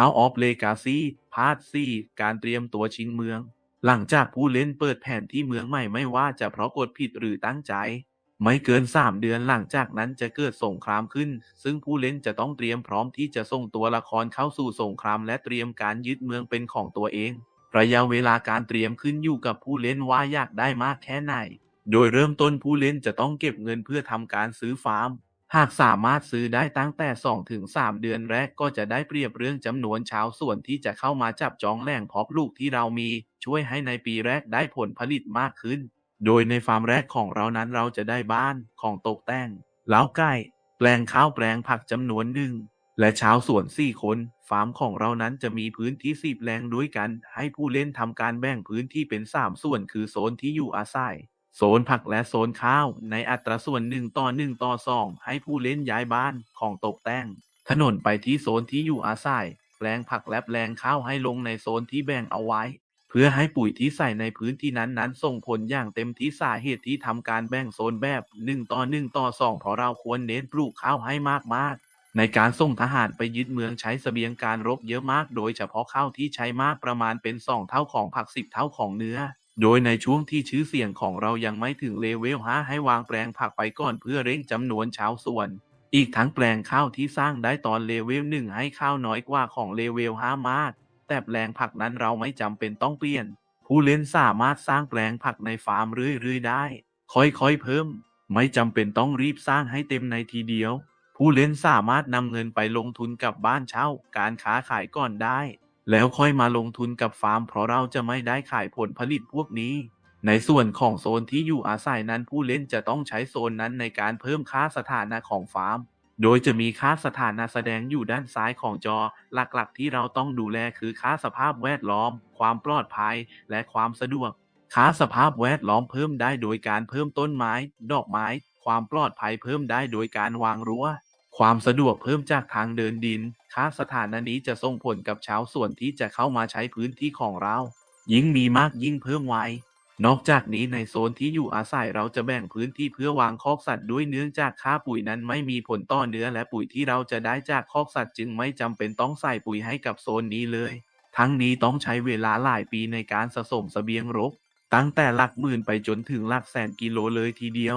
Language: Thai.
House of Legacy พาร์ท4การเตรียมตัวชิงเมือง หลังจากผู้เล่นเปิดแผนที่เมืองใหม่ไม่ว่าจะเพราะกดผิดหรือตั้งใจ ไม่เกิน 3 เดือนหลังจากนั้นจะเกิดสงครามขึ้น ซึ่งผู้เล่นจะต้องเตรียมพร้อมที่จะส่งตัวละครเข้าสู่สงครามและเตรียมการยึดเมืองเป็นของตัวเอง ระยะเวลาการเตรียมขึ้นอยู่กับผู้เล่นว่าอยากได้มากแค่ไหน โดยเริ่มต้นผู้เล่นจะต้องเก็บเงินเพื่อทำการซื้อฟาร์ม หากสามารถซื้อได้ตั้งแต่2ถึง3เดือนแรกก็จะได้เปรียบเรื่องจำนวนชาวส่วนที่จะเข้ามาจับจองแหล่งเพาะลูกที่เรามี ช่วยให้ในปีแรกได้ผลผลิตมากขึ้น โดยในฟาร์มแรกของเรานั้นเราจะได้บ้านของตกแต่งเล้าไก่ แปลงข้าวแปลงผักจำนวนหนึ่ง และชาวสวน4คน ฟาร์มของเรานั้นจะมีพื้นที่สิบแปลงด้วยกัน ให้ผู้เล่นทำการแบ่งพื้นที่เป็น3ส่วนคือโซนที่อยู่อาศัย โซนผักและโซนข้าวในอัตราส่วน 1 ต่อ 1 ต่อ 2 ให้ผู้เล่นย้ายบ้านของตกแต่ง ถนนไปที่โซนที่อยู่อาศัยแปลงผักและแปลงข้าวให้ลงในโซนที่แบ่งเอาไว้ เพื่อให้ปุ๋ยที่ใส่ในพื้นที่นั้นๆส่งผลอย่างเต็มที่สาเหตุที่ทำการแบ่งโซนแบบ 1 ต่อ 1 ต่อ 2 เพราะเราควรเน้นปลูกข้าวให้มากๆในการส่งทหารไปยึดเมืองใช้เสบียงการรบเยอะมาก โดยเฉพาะข้าวที่ใช้มากประมาณเป็น 2 เท่าของผัก 10 เท่าของเนื้อ โดยในช่วงที่ชื่อเสียงของเรายังไม่ถึงเลเวล 5 ให้วางแปลงผักไปก่อนเพื่อเร่งจำนวนชาวสวน อีกทั้งแปลงข้าวที่สร้างได้ตอนเลเวล 1 ให้ข้าวน้อยกว่าของเลเวล 5 มาก แต่แปลงผักนั้นเราไม่จำเป็นต้องเปลี่ยน ผู้เล่นสามารถสร้างแปลงผักในฟาร์มเรื่อยๆได้ ค่อยๆเพิ่ม ไม่จำเป็นต้องรีบสร้างให้เต็มในทีเดียว ผู้เล่นสามารถนำเงินไปลงทุนกับบ้านเช่า การค้าขายก่อนได้ แล้วค่อยมาลงทุนกับฟาร์มเพราะเราจะไม่ได้ขายผลผลิตพวกนี้ ในส่วนของโซนที่อยู่อาศัยนั้นผู้เล่นจะต้องใช้โซนนั้นในการเพิ่มค่าสถานะของฟาร์ม โดยจะมีค่าสถานะแสดงอยู่ด้านซ้ายของจอ หลักๆ ที่เราต้องดูแลคือค่าสภาพแวดล้อม ความปลอดภัย และความสะดวก ค่าสภาพแวดล้อมเพิ่มได้โดยการเพิ่มต้นไม้ ดอกไม้ ความปลอดภัยเพิ่มได้โดยการวางรั้ว ความสะดวกเพิ่มจากทางเดินดินค่าสถานะนี้จะส่งผลกับชาวส่วนที่จะเข้ามาใช้พื้นที่ของเรา ยิ่งมีมากยิ่งเพิ่มไวนอกจากนี้ในโซนที่อยู่อาศัยเราจะแบ่งพื้นที่เพื่อวางคอกสัตว์ด้วยเนื่องจากค่าปุ๋ยนั้นไม่มีผลต่อเนื้อและปุ๋ยที่เราจะได้จากคอกสัตว์จึงไม่จำเป็นต้องใส่ปุ๋ยให้กับโซนนี้เลย ทั้งนี้ต้องใช้เวลาหลายปีในการสะสมเสบียงรบตั้งแต่หลักหมื่นไปจนถึงหลักแสนกิโลเลยทีเดียว